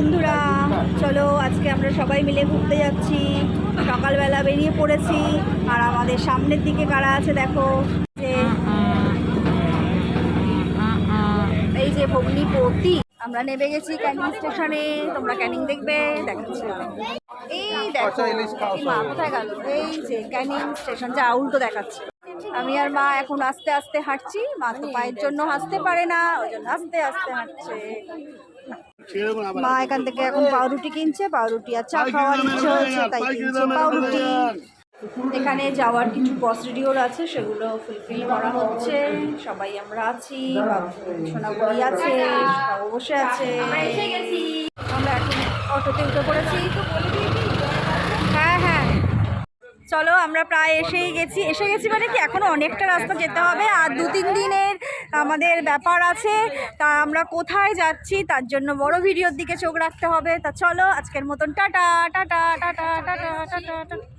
বন্ধুরা চলো আজকে আমরা সবাই মিলে ঘুরতে যাচ্ছি। সকালবেলা বেরিয়ে পড়েছি আর আমাদের সামনের দিকে কারা আছে দেখো। যে এই যে ভগ্নিপতি আমরা নেমে গেছি ক্যানিং স্টেশনে। তোমরা ক্যানিং দেখবে দেখাচ্ছি। এই দেখো মা কোথায় গেল? এই যে ক্যানিং স্টেশন যা উল্টো দেখাচ্ছে। আমি আর মা এখন আস্তে আস্তে হাঁটছি। মা তো পায়ের জন্য হাসতে পারে না ওই জন্য আস্তে আস্তে হাঁটছে। মা এখান থেকে এখন পাউরুটি কিনছে পাউরুটি আর চা খাওয়ার ইচ্ছে হয়েছে তাই কিনছে পাউরুটি। এখানে যাওয়ার কিছু প্রসিডিওর আছে সেগুলো ফুলফিল করা হচ্ছে। সবাই আমরা আছি সোনাগুড়ি আছে বসে আছে। আমরা এখন অটোতে উঠে পড়েছি। হ্যাঁ হ্যাঁ। চলো আমরা প্রায় এসেই গেছি। এসে গেছি মানে কি এখনও অনেকটা রাস্তা যেতে হবে। আর দু তিন দিনের আমাদের ব্যাপার আছে, তা আমরা কোথায় যাচ্ছি, তার জন্য বড় ভিডিওর দিকে চোখ রাখতে হবে। তা চলো, আজকের মতন tata tata tata tata tata tata.